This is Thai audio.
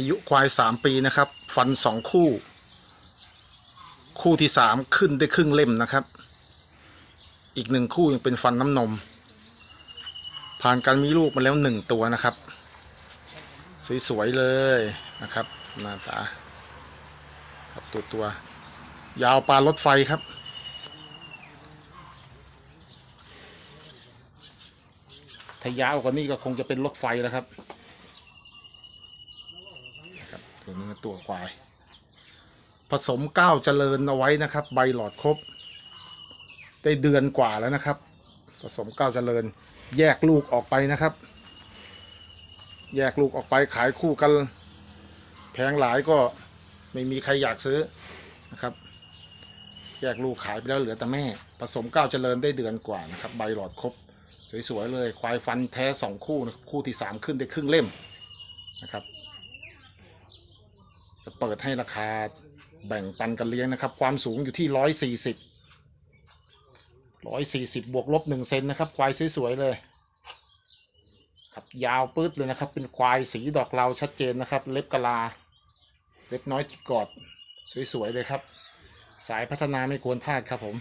อายุควายสามปีนะครับ ฟันสองคู่ คู่ที่สามขึ้นได้ครึ่งเล่มนะครับ อีกหนึ่งคู่ยังเป็นฟันน้ำนม ผ่านการมีลูกมาแล้วหนึ่งตัวนะครับ สวยๆเลยนะครับหน้าตาครับตัวตัวยาวปลารถไฟครับถ้ายาวกว่านี้ก็คงจะเป็นรถไฟแล้วครับนะครับ ตัวนี้ตัวควาย ผสมก้าวเจริญเอาไว้นะครับ ใบหลอดครบ ได้เดือนกว่าแล้วนะครับ ผสมก้าวเจริญ แยกลูกออกไปนะครับ แยกลูกออกไปขายคู่กันแพงหลายก็ไม่มีใครอยากซื้อนะครับ แยกลูกขายไปแล้วเหลือแต่แม่ ผสมก้าวเจริญได้เดือนกว่านะครับ ใบหลอดครบสวยๆเลย ควายฟันแท้สองคู่นะครับคู่ที่สามขึ้นได้ครึ่งเล่มนะครับ จะเปิดให้ราคาแบ่งปันกันเลี้ยงนะครับ ความสูงอยู่ที่ร้อยสี่สิบร้อยสี่สิบบวกลบหนึ่งเซนนะครับ ควายสวยๆเลยครับยาวปื๊ดเลยนะครับ เป็นควายสีดอกเราชัดเจนนะครับ เล็บกะลา เล็บน้อยจิกกอด สวยๆเลยครับ สายพัฒนาไม่ควรพลาดครับผม